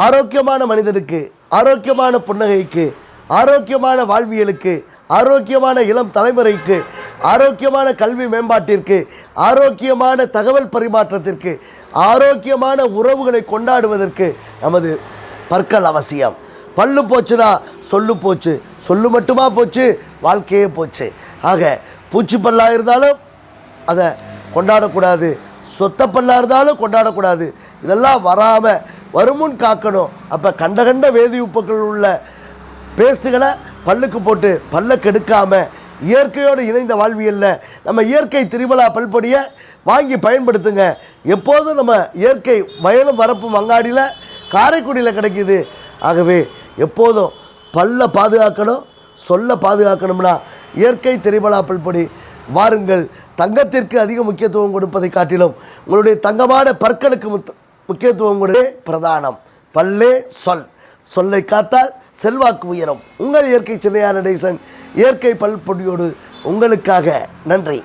ஆரோக்கியமான மனிதனுக்கு ஆரோக்கியமான புன்னகைக்கு ஆரோக்கியமான வாழ்வியலுக்கு ஆரோக்கியமான இளம் தலைமுறைக்கு ஆரோக்கியமான கல்வி மேம்பாட்டிற்கு ஆரோக்கியமான தகவல் பரிமாற்றத்திற்கு ஆரோக்கியமான உறவுகளை கொண்டாடுவதற்கு நமது பற்கள் அவசியம். பல்லு போச்சுன்னா சொல்லு போச்சு சொல்லு மட்டுமா போச்சு வாழ்க்கையே போச்சு. ஆக பூச்சி பல்லாக இருந்தாலும் அதை கொண்டாடக்கூடாது சொத்த பல்லா இருந்தாலும் கொண்டாடக்கூடாது. இதெல்லாம் வராமல் வருமுன் காக்கணும். அப்போ கண்ட கண்ட வேதி உப்புக்கள் உள்ள பேஸ்ட்டுகளை பல்லுக்கு போட்டு பல்ல கெடுக்காமல் இயற்கையோடு இணைந்த வாழ்வியலில் நம்ம இயற்கை திருவிழா பல்பொடியை வாங்கி பயன்படுத்துங்க. எப்போதும் நம்ம இயற்கை வயலும் வரப்பும் அங்காடியில் காரைக்குடியில் கிடைக்கிது. ஆகவே எப்போதும் பல்ல பாதுகாக்கணும் சொல்ல பாதுகாக்கணும்னா இயற்கை திரிபலா பல்பொடி வாருங்கள். தங்கத்திற்கு அதிக முக்கியத்துவம் கொடுப்பதை காட்டிலும் உங்களுடைய தங்கமான பற்களுக்கு முக்கியத்துவம் கொடுப்பதே பிரதானம். பல்லே சொல். சொல்லை காத்தால் செல்வாக்கு உயரும். உங்கள் இயற்கை சின்னையான நடேசன் இயற்கை பல்பொடியோடு உங்களுக்காக நன்றி.